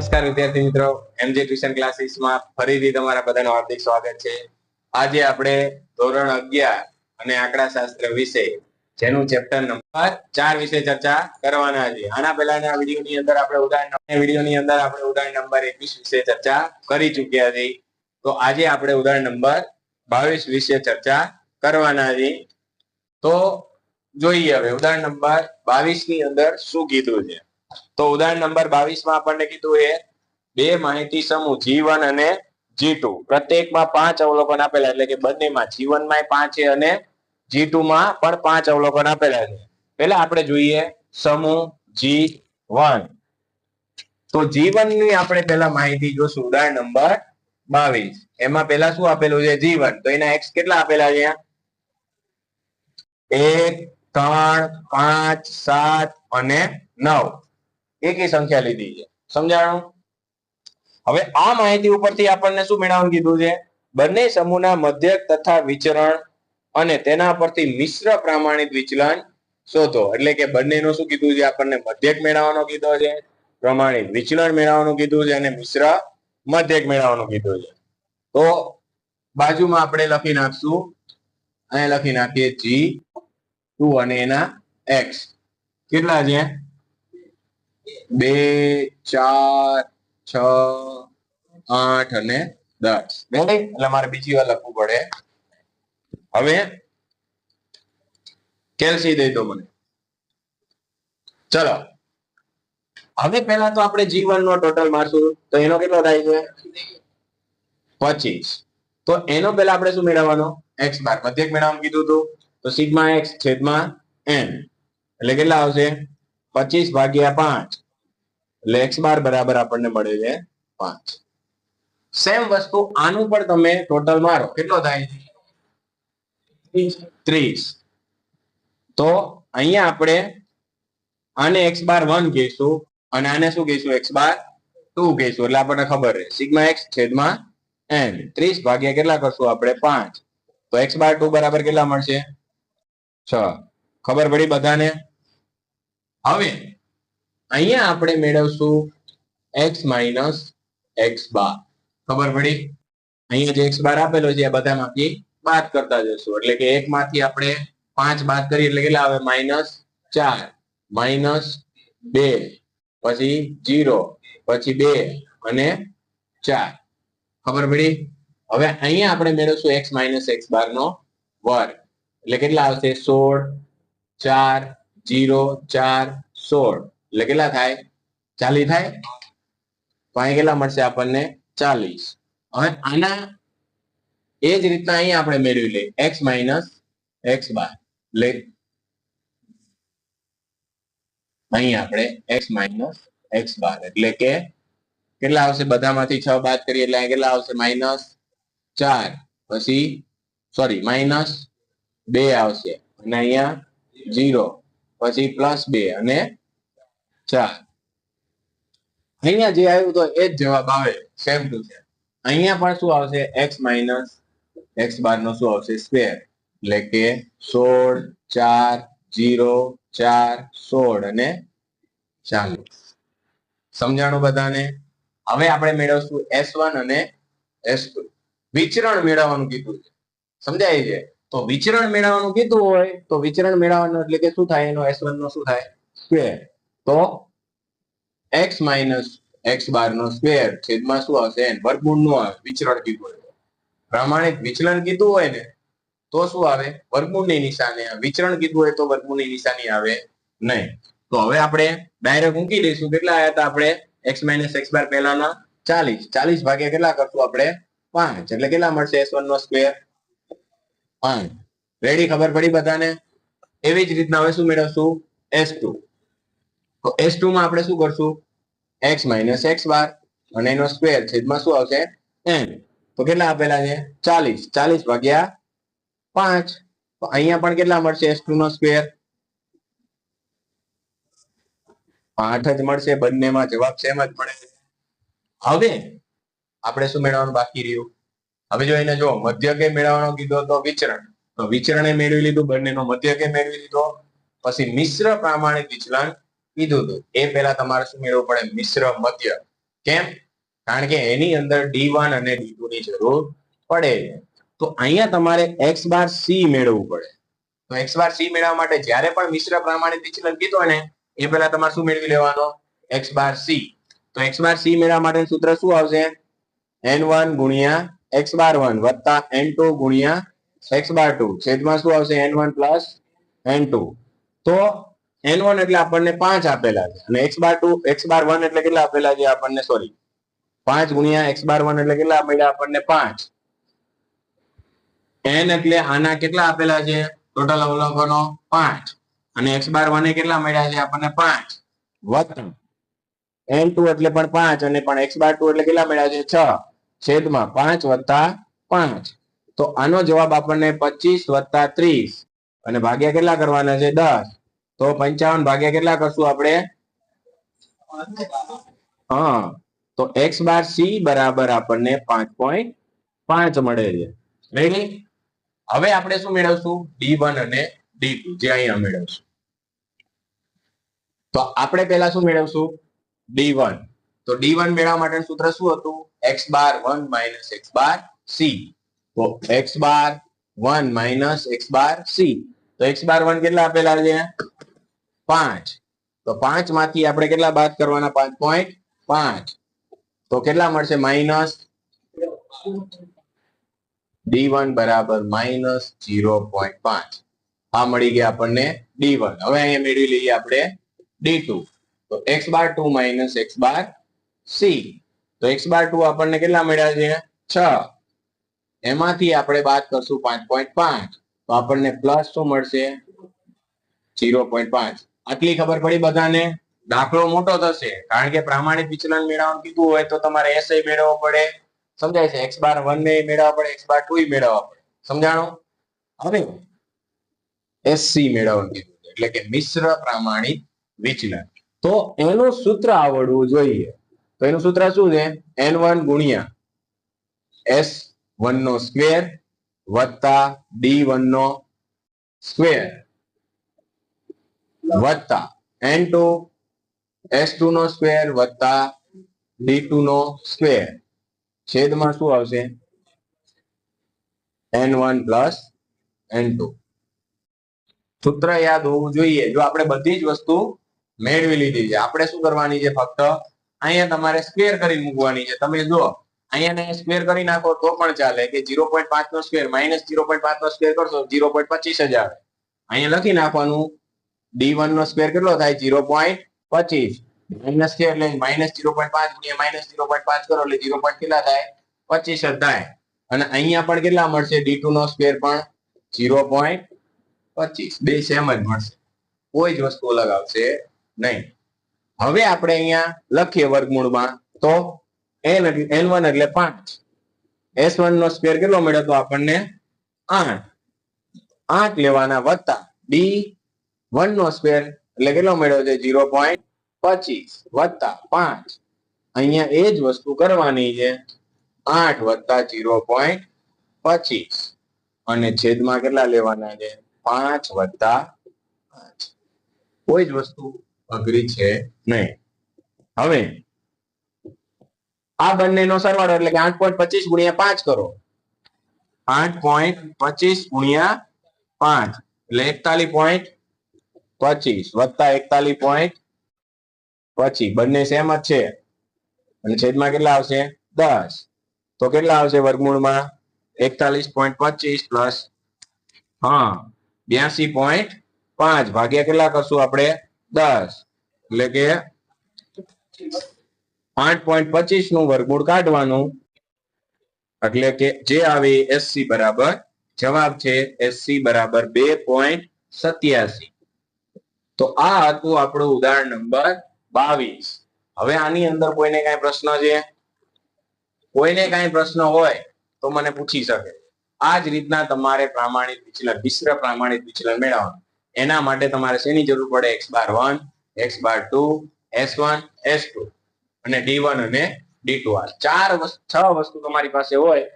નમસ્કાર વિદ્યાર્થી મિત્રો. એમજે ટ્યુશન ક્લાસીસમાં ફરીથી તમારા બધાનું હાર્દિક સ્વાગત છે. આજે આપણે ધોરણ અગિયાર અને આંકડા શાસ્ત્ર વિશે જેનું ચેપ્ટર નંબર ચાર વિશે ચર્ચા કરવાના છે. આના પહેલાના વિડીયોની અંદર આપણે ઉદાહરણ વિડીયોની અંદર આપણે ઉદાહરણ નંબર એકવીસ વિશે ચર્ચા કરી ચૂક્યા છે. તો આજે આપણે ઉદાહરણ નંબર બાવીસ વિશે ચર્ચા કરવાના છે. તો જોઈએ હવે ઉદાહરણ નંબર બાવીસની અંદર શું કીધું છે. તો ઉદાહરણ નંબર બાવીસમાં આપણને કીધું એ, બે માહિતી સમૂહ જીવન અને જી ટુ પ્રત્યેકમાં પાંચ અવલોકન આપેલા એટલે કે બંનેમાં જીવનમાં પાંચ અને જી માં પણ પાંચ અવલોકન આપેલા છે. પેલા આપણે જોઈએ સમૂહ જી તો જીવનની આપણે પેલા માહિતી જોશું. ઉદાહરણ નંબર બાવીસ. એમાં પેલા શું આપેલું છે? જીવન. તો એના એક્સ કેટલા આપેલા છે એક, ત્રણ, પાંચ, સાત અને નવ. એકી સંખ્યા લીધી છે. સમજાણું? હવે આ માહિતી ઉપરથી આપણને શું મેળવવાનું કીધું છે? બંને સમૂહના મધ્યક તથા વિચરણ અને તેના પરથી મિશ્ર પ્રમાણિત વિચલન શોધો. એટલે કે બંનેનું શું કીધું છે? આપણને મધ્યક મેળવવાનો કીધો છે પ્રમાણિત વિચલન મેળવવાનું કીધું છે અને મિશ્ર મધ્યક મેળવવાનું કીધું છે. તો બાજુમાં આપણે લખી નાખશું. અહીંયા લખી નાખીએ જી ટુ અને એના એક્સ. કેટલા છે? બે, ચાર, છ, આઠ અને દસ. એટલે મારે બીજી વાર લખવું પડે. હવે કેલ્સી દઈ દો મને. ચલો. હવે પહેલા તો આપણે જીવન નો ટોટલ મારશું. તો એનો કેટલો થાય છે? પચીસ. તો એનો પહેલા આપણે શું મેળવવાનો? X bar. મધ્યક મેળવવાનું કીધું હતું તો સિગ્મા એક્સ છેદમાં એન એટલે કેટલા આવશે? પચીસ ભાગ્યા પાંચ. એટલે એક્સ બાર બરાબર આપણને મળે છે પાંચ. સેમ વસ્તુ આનું પણ તમે ટોટલ મારો. કેટલો થાય? ત્રીસ. તો અહીંયા આપણે આને એક્સ બાર વન કહીશું અને આને શું કહીશું? એક્સ બાર ટુ કહીશું. એટલે આપણને ખબર રહે. સિગ્મા એક્સ છેદમાં એન. ત્રીસ ભાગ્યા કેટલા કરશું આપણે? પાંચ. તો એક્સ બાર ટુ બરાબર કેટલા મળશે? છ. ખબર પડી બધાને? હવે અહીંયા આપણે મેળવશું એક્સ માઇનસ એક્સ બાર ખબર પડી? અહીંયા જે એક્સ બાર આપેલો છે એ બધામાંથી બાદ કરતા જશું. એટલે કે એક માંથી આપણે પાંચ બાદ કરીએ, એટલે કેટલા આવે? માઇનસ ચાર માઇનસ બે, પછી જીરો પછી બે અને ચાર. ખબર પડી? હવે અહીંયા આપણે મેળવશું એક્સ માઇનસ એક્સ બાર નો વર્ગ. એટલે કેટલા આવશે? સોળ, ચાર જીરો, ચાર, સોળ. એટલે કેટલા થાય? ચાલી થાય? તો અહીં કેટલા મળશે આપણને? ચાલીસ. હવે આના એ જ રીતના અહીંયા આપણે મેળવી લઈએ. X minus x bar. એટલે અહીં આપણે એક્સ માઇનસ એક્સ બાર. એટલે કે કેટલા આવશે? બધામાંથી છ બાદ કરીએ એટલે કેટલા આવશે? માઇનસ ચાર. પછી, સોરી, માઇનસ બે આવશે. અને અહીંયા જીરો. પછી પ્લસ બે અને ચાર. અહીંયા જે આવ્યું તો એ જ જવાબ આવે. સેમ ટુ સેમ અહીંયા પણ શું આવશે? એક્સ માઇનસ એક્સ બાર નો શું આવશે? સ્ક્વેર એટલે કે સોળ, ચાર જીરો ચાર, સોળ અને ચાલીસ. સમજાણું બધાને? હવે આપણે મેળવશું એસ વન અને એસ વિચરણ મેળવવાનું કીધું છે. સમજાય છે? તો વિચરણ મેળવવાનું કીધું હોય, તો વિચરણ મેળવવાનું એટલે કે શું થાય? એનો એસ વન નો શું થાય? સ્ક્વેર તો એક્સ માઇનસ એક્સ બાર નો સ્ક્વેર છેદમાં શું આવશે? એન વર્ગમૂળનું આવે. વિચરણ કીધું હોય. પ્રામાણિક વિચલન કીધું હોય ને, તો શું આવે? વર્ગમૂળની નિશાની આવે. વિચરણ કીધું હોય તો વર્ગમૂળની નિશાની આવે નહીં. તો હવે આપણે ડાયરેક્ટ મૂકી દઈશું. કેટલા આવ્યા હતા આપણે? એક્સ માઇનસ એક્સ બાર પહેલાના ચાલીસ. ચાલીસ ભાગ્યા કેટલા કરશું આપણે? પાંચ. એટલે કેટલા મળશે? એસ વન નો સ્ક્વેર પાંચ રેડી ખબર પડી બધાને? એવી જ રીતના હવે શું મેળવશું? એસ ટુ તો એસ ટુ માં આપણે શું કરશું? એક્સ માઇનસ એક્સ બાર અને એનો સ્ક્વેર છેદમાં શું આવશે? એન તો કેટલા આપેલા છે? ચાલીસ. ચાલીસ ભાગ્યા પાંચ. અહીંયા પણ કેટલા મળશે એસ ટુ નો સ્ક્વેર આઠ જ મળશે. બંનેમાં જવાબ સેમ જ પડે. હવે આપણે શું મેળવવાનું બાકી રહ્યું? હવે જો એને જો મધ્યકે મેળવવાનો કીધો તો વિચરણ. તો વિચરણે મેળવી લીધું, બંનેનો મધ્યકે મેળવી લીધો. પછી મિશ્ર પ્રામાણિક વિચલન કીધું હતું. એ પહેલા તમારે શું મેળવવું પડે? મિશ્ર મધ્ય. કેમ? કારણ કે એની અંદર ડી વન અને ડી ની જરૂર પડે તો અહીંયા તમારે એક્સ બાર સી મેળવવું પડે. તો એક્સ બાર સી મેળવવા માટે જ્યારે પણ મિશ્ર પ્રામાણિક વિચલન કીધું ને, એ પહેલા તમારે શું મેળવી લેવાનો? એક્સ બાર સી તો એક્સ બાર સી મેળવવા માટે સૂત્ર શું આવશે? એન વન ગુણ્યા એક્સ બાર વન વત્તા એન ટુ ગુણ્યા એક્સ બાર ટુ. છેદમાં શું આવશે? N one plus N two. તો એન વન એટલે આપણને પાંચ આપેલા છે. અને x bar two, x bar one એટલે કેટલા આપેલા છે? આપણને સોરી પાંચ ગુણ્યા એક્સ બાર વન એટલે કેટલા મળ્યા? આપણને પાંચ. એન એટલે આના કેટલા આપેલા છે? ટોટલ અવલોકનો પાંચ. અને એક્સ બાર વન કેટલા મળ્યા છે? આપણને પાંચ. વત્તા. એન ટુ એટલે પણ પાંચ અને પણ એક્સ બાર ટુ એટલે કેટલા મળ્યા છે? છ. છેદમાં પાંચ વત્તા પાંચ. તો આનો જવાબ આપણને પચીસ વત્તા ત્રીસ. અને ભાગ્યા કેટલા કરવાના છે? દસ. તો પંચાવન ભાગ્યા કેટલા કરશું આપણે? હા. તો એક્સ બાર સી બરાબર આપણને પાંચ પોઈન્ટ પાંચ મળે છે. હવે આપણે શું મેળવશું? ડી વન અને ડી ટુ, જે અહીંયા મેળવશું. તો આપણે પહેલા શું મેળવશું? D one. તો ડી વન મેળવવા માટેનું સૂત્ર શું હતું? X bar one minus x bar C તો x bar one minus x bar C તો એક્સ બાર વન કેટલા આપેલા છે? પાંચ. તો પાંચમાંથી આપણે કેટલા બાદ કરવાના? પાંચ પોઈન્ટ પાંચ. તો કેટલા મળશે? માઇનસ ડી વન બરાબર માઇનસ જીરો પોઈન્ટ પાંચ. આ મળી ગયા આપણને ડી વન હવે અહીંયા મેળવી લઈએ આપણે ડી ટુ તો x bar two minus x bar C. તો એક્સ બાર ટુ આપણને કેટલા મળ્યા છે? છ. એમાંથી આપણે બાદ કરશું પાંચ પોઈન્ટ પાંચ. તો આપણને પ્લસ શું મળશે? જીરો પોઈન્ટ પાંચ. આટલી ખબર પડી બધાને? દાખલો મોટો થશે. કારણ કે પ્રામાણિક વિચલન મેળવવાનું કીધું હોય તો તમારે એસ મેળવવો પડે. સમજાય છે? એક્સ બાર વન ને મેળવવા પડે એક્સ બાર ટુ મેળવવા પડે. સમજાણો? હવે એસસી મેળવવાનું કીધું એટલે કે મિશ્ર પ્રામાણિક વિચલન. તો એનું સૂત્ર આવડવું જોઈએ. તો એનું સૂત્ર શું છે? એન વન ગુણ્યા એસ વન નો સ્ક્વેર વત્તા ડી વન નો સ્ક્વેર વત્તા એન ટુ એસ ટુ નો સ્ક્વેર વત્તા ડી ટુ નો સ્ક્વેર છેદમાં શું આવશે? N one plus N two સૂત્ર યાદ હોવું જોઈએ. જો આપણે બધી જ વસ્તુ મેળવી લીધી છે, આપણે શું કરવાની છે ફક્ત અહીંયા તમારે સ્ક્વેર કરી મૂકવાની છે. તમે જો અહીંયા સ્ક્વેર કરી નાખો તો પણ ચાલે કે ઝીરો પોઈન્ટ પાંચ નો સ્ક્વેર માઇનસ ઝીરો પોઈન્ટ પાંચ નો સ્ક્વેર કરશો ઝીરો પોઈન્ટ પચીસ આવે અહીંયા લખી નાખવાનું ડી વન નો સ્ક્વેર કેટલો થાય? ઝીરો પોઈન્ટ પચીસ. માઇનસ છે એટલે માઇનસ ઝીરો પોઈન્ટ પાંચ ગુણ્યા માઇનસ ઝીરો પોઈન્ટ પાંચ કરો એટલે ઝીરો પોઈન્ટ કેટલા થાય? પચીસ જ થાય. અને અહીંયા પણ કેટલા મળશે? ડી ટુ નો સ્ક્વેર પણ ઝીરો પોઈન્ટ પચીસ. બે સેમ જ મળશે. કોઈ જ વસ્તુ અલગ આવશે નહીં. હવે આપણે અહીંયા લખીએ વર્ગમૂળમાં તો એન એન વન એટલે પાંચ. એસ વન નો સ્ક્વેર કેટલો મળ્યો તો આપણને આઠ. આઠ લેવાના વત્તા ડી વન નો સ્ક્વેર એટલે કેટલો મળ્યો છે? ઝીરો પોઈન્ટ પચીસ. વત્તા પાંચ. અહીંયા એ જ વસ્તુ કરવાની છે. આઠ વત્તા ઝીરો પોઈન્ટ પચીસ. અને છેદમાં કેટલા લેવાના છે? પાંચ વત્તા પાંચ. કોઈ જ વસ્તુ અઘરી છે. નહીં. હવે આ બંનેનો સરવાળો એટલે કે આઠ પોઈન્ટ પચીસ ગુણ્યા પાંચ કરો. આઠ પોઈન્ટ પચીસ ગુણ્યા પાંચ એટલે એકતાલીસ પોઈન્ટ પચીસ વત્તા એકતાલીસ પોઈન્ટ પછી બંને સેમ જ છે. અને છેદમાં કેટલા આવશે? દસ. તો કેટલા આવશે વર્ગમૂળમાં? એકતાલીસ પોઈન્ટ પચીસ પ્લસ હા બ્યાસી પોઈન્ટ પાંચ. ભાગ્યા કેટલા કરશું આપણે? દસ. એટલે કે પાંચ પોઈન્ટ પચીસનું વર્ગમૂળ કાઢવાનું. એટલે કે જે આવે એસસી બરાબર. જવાબ છે એસસી બરાબર બે પોઈન્ટ સત્યાસી. તો આ હતું આપણું ઉદાહરણ નંબર બાવીસ. હવે આની અંદર કોઈને કઈ પ્રશ્ન છે? કોઈને કઈ પ્રશ્ન હોય તો મને પૂછી શકે. આ જ રીતના તમારે પ્રામાણિક વિચલન, મિશ્ર પ્રામાણિક વિચલન મેળવવાનું. એના માટે તમારે શેની જરૂર પડે? X bar one x bar two S one S two અને ડી વન અને ડી ટુ આ ચાર છ વસ્તુ તમારી પાસે હોય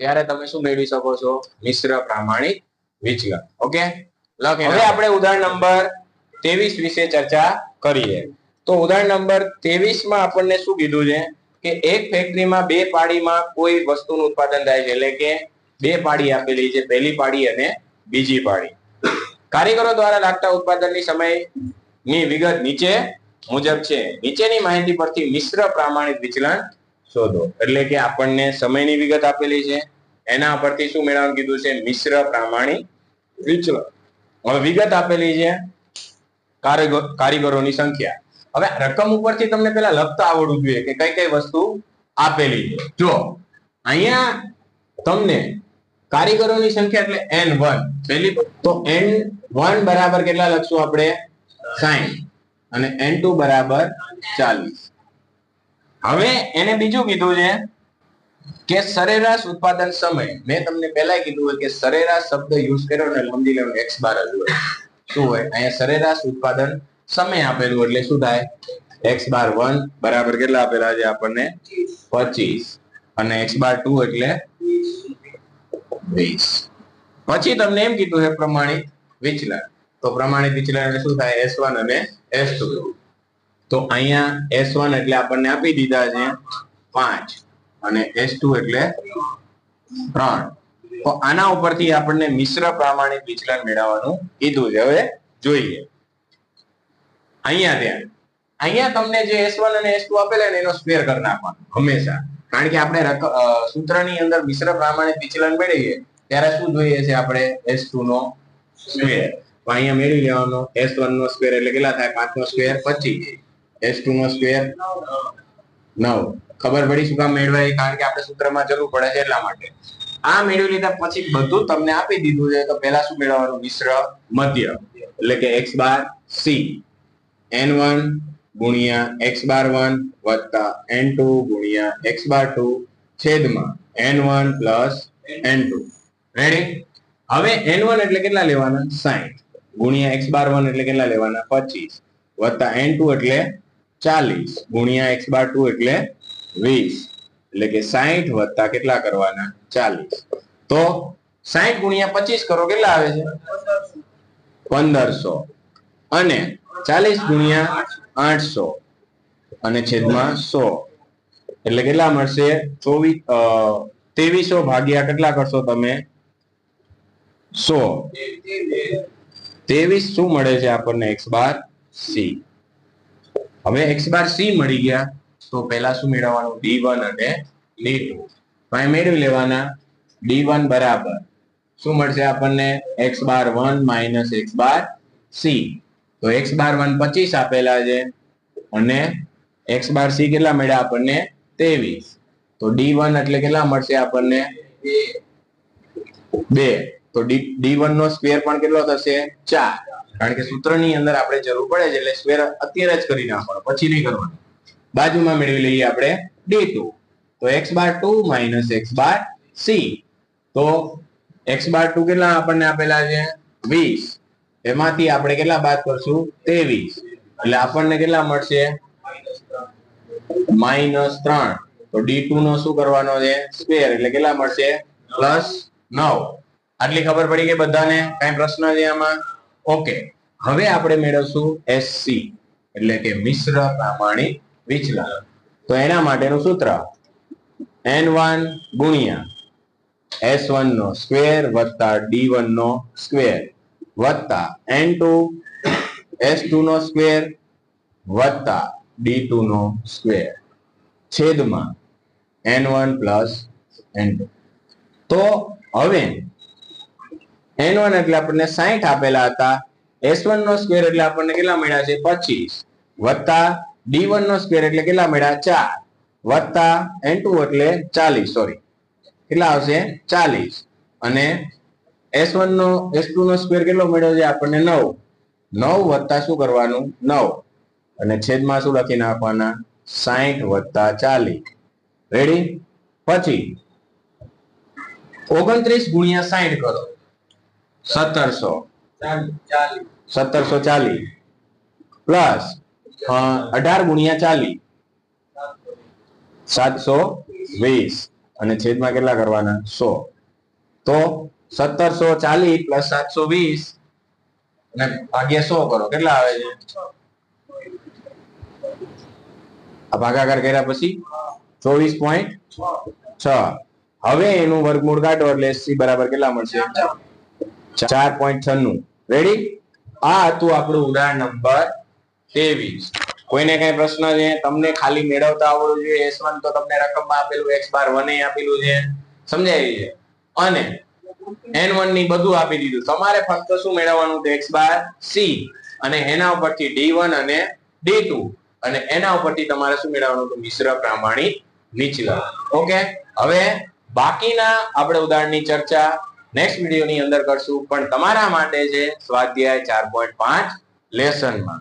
ત્યારે તમે શું મેળવી શકો છો? મિશ્ર પ્રામાણિક વિચલન. ઓકે હવે આપણે ઉદાહરણ નંબર ત્રેવીસ વિશે ચર્ચા કરીએ. તો ઉદાહરણ નંબર ત્રેવીસમાં આપણને શું કીધું છે? કે એક ફેક્ટરીમાં બે પાડીમાં કોઈ વસ્તુનું ઉત્પાદન થાય છે. એટલે કે બે પાડી આપેલી છે. પહેલી પાડી અને બીજી પાડી. કારીગરો દ્વારા લાગતા ઉત્પાદનની સમયની વિગત નીચે મુજબ છે. નીચેની માહિતી પરથી મિશ્ર પ્રામાણિક વિચલન શોધો. એટલે કે આપણને સમયની વિગત આપેલી છે. એના પરથી શું મેળવવાનું કીધું છે? મિશ્ર પ્રામાણિક વિચલન. હવે વિગત આપેલી છે કારીગર કારીગરોની સંખ્યા. હવે રકમ ઉપરથી તમને પેલા લખતા આવડવું જોઈએ કે કઈ કઈ વસ્તુ આપેલી છે. જો, અહીંયા તમને કારીગરોની સંખ્યા એટલે એન વન પહેલી તો એન વન બરાબર કેટલા લખશું આપણે? સાઈઠ. અને એન ટુ બરાબર ચાલીસ. હવે એને બીજું કીધું છે કે સરેરાશ ઉત્પાદન સમય, મેં તમને પહેલા કીધું હોય કે સરેરાશ શબ્દ યુઝ કર્યો ને સમજી લેવાનું એક્સ બાર જ હોય. શું હોય? અહીંયા સરેરાશ ઉત્પાદન સમય આપેલું એટલે શું થાય? એક્સ બાર વન બરાબર કેટલા આપેલા છે આપણને? પચીસ. અને એક્સ બાર ટુ એટલે વીસ. પછી તમને એમ કીધું છે પ્રમાણિત વિચલન. તો પ્રમાણિત વિચલન એટલે શું થાય? એસ અને એસ તો અહીંયા એસ એટલે આપણને આપી દીધા છે પાંચ અને એસ એટલે ત્રણ. તો આના ઉપરથી આપણને મિશ્ર પ્રમાણિત વિચલન મેળવવાનું કીધું છે. હવે જોઈએ. અહીંયા ધ્યાન. અહીંયા તમને જે એસ વન અને એસ ટુ આપેલા ને એનો સ્ક્વેર કરી નાખવાનો, હંમેશા. કારણ કે આપણે સૂત્રની અંદર મિશ્ર પ્રમાણિત વિચલન મેળવીએ, ત્યારે શું જોઈએ છે આપણે? એસ ટુ નો અહીંયા મેળવી લેવાનો. એસ વન નો સ્ક્વેર એટલે કેટલા થાય? પાંચ નો સ્ક્વેર પચીસ. એસ ટુ નો સ્ક્વેર નવ. ખબર પડી શું કામ મેળવાય? કારણ કે આપણે સૂત્રમાં જરૂર પડે છે એટલા માટે. આ મેળવી લીધા પછી બધું તમને આપી દીધું છે. તો પહેલા શું મેળવવાનું? મિશ્ર મધ્ય. એટલે કે x bar C n one ગુણ્યા એક્સ બાર વન વત્તા એન ટુ ગુણ્યા એક્સ બાર ટુ છેદમાં n one plus n two ready હવે એન વન એટલે કેટલા લેવાના? સાઈઠ. ગુણ્યા એક્સ બાર વન એટલે કેટલા લેવાના? પચીસ. વત્તા એન ટુ એટલે ચાલીસ. ગુણ્યા એક્સ બાર ટુ એટલે વીસ. એટલે કે સાઈઠ વત્તા કેટલા કરવાના? ચાલીસ. તો સાઈઠ ગુણ્યા પચીસ કરો, કેટલા આવે છે? પંદરસો. અને ચાલીસ ગુણ્યા આઠસો. અને છેદમાં સો. એટલે કેટલા મળશે? ચોવીસ ત્રેવીસો ભાગ્યા કેટલા કરશો તમે? સો ત્રેવીસ શું મળે છે આપણને? એક્સ બાર સી હવે એક્સ બાર સી મળી ગયા. તો પહેલા શું મેળવવાનું? ડી વન અને ડી ટુ મેળવી લેવાના. ડી વન બરાબર. શું મળશે આપણને? X bar one minus x bar C તો એક્સ બાર વન પચીસ આપેલા છે. અને એક્સ બાર સી કેટલા મળ્યા આપણને? ત્રેવીસ તો ડી વન એટલે કેટલા મળશે આપણને? બે. તો ડી વન નો સ્ક્વેર પણ કેટલો થશે? ચાર. કારણ કે સૂત્રની અંદર આપણે જરૂર પડે છે, એટલે સ્ક્વેર અત્યારે જ કરી નાખવાનો, પછી નહીં કરવાનો. બાજુમાં મેળવી લઈએ આપણે ડી ટુ તો x bar two minus x bar C તો એક્સ બાર ટુ કેટલા આપણને આપેલા છે? વીસ. એમાંથી આપણે કેટલા બાદ કરશું? ત્રેવીસ. એટલે આપણને કેટલા મળશે? માઇનસ ત્રણ. તો ડી ટુ નો શું કરવાનો છે? સ્ક્વેર. એટલે કેટલા મળશે? પ્લસ નવ. આટલી ખબર પડી કે બધાને? કઈ પ્રશ્ન છે ઓકે હવે આપણે મેળવશું એસસી એટલે કે મિશ્ર પ્રામાણિક વિચલન. તો એના માટેનું સૂત્ર? એન વન ગુણ્યા એસ વન નો સ્ક્વેર વત્તા ડી વન નો સ્ક્વેર વત્તા એન ટુ એસ ટુ નો સ્ક્વેર વત્તા ડી ટુ નો સ્ક્વેર છેદમાં n one plus n two તો હવે એન વન એટલે આપણને સાહીઠ આપેલા હતા. એસ વન નો સ્ક્વેર એટલે આપણને કેટલા મળ્યા છે? પચીસ. વત્તા ડી વન નો સ્ક્વેર એટલે કેટલા મળ્યા? ચાર. વત્તા એન ટુ એટલે ચાલીસ સોરી કેટલા આવશે? ચાલીસ. અને એસ વન નો એસ ટુ નો સ્ક્વેર કેટલો મળ્યો છે? આપણને નવ. નવ વત્તા શું કરવાનું? નવ. અને છેદમાં શું લખી નાખવાના? સાહીઠ વત્તા ચાલીસ. રેડી પછી ઓગણત્રીસ ગુણ્યા સાહીઠ કરો. સત્તરસો. સત્તરસો ચાલીસ. પ્લસ અઢાર ગુણ્યા ચાલી સાતસો વીસ. અને છેદમાં કેટલા કરવાના? સો. તો સત્તરસો ચાલીસ પ્લસ સાતસો વીસ. અને ભાગ્યા સો કરો. કેટલા આવે છે? આ ભાગાકાર કર્યા પછી ચોવીસ પોઈન્ટ છ. હવે એનું વર્ગમૂળ કાઢો એટલે સી બરાબર કેટલા મળશે? ચાર પોઈન્ટ છન્નું. રેડી આ હતું આપણું ઉદાહરણ નંબર ત્રેવીસ. કોઈને કઈ પ્રશ્ન છે? તમને ખાલી મેળવતા આવડવું જોઈએ. એસ વન તો તમને રકમમાં આપેલું એક્સ બાર વન આપેલું છે. સમજાય છે? અને એન વનની બધું આપી દીધું. તમારે ફક્ત શું મેળવવાનું છે એક્સ બાર સી અને એના ઉપરથી ડી વન અને ડી ટુ અને એના ઉપરથી તમારે શું મેળવવાનું હતું? મિશ્ર પ્રામાણિક નીચલા ઓકે હવે બાકીના આપણે ઉદાહરણની ચર્ચા નેક્સ્ટ વિડીયોની અંદર કરશું. પણ તમારા માટે છે સ્વાધ્યાય ચાર પોઈન્ટ પાંચ લેસનમાં.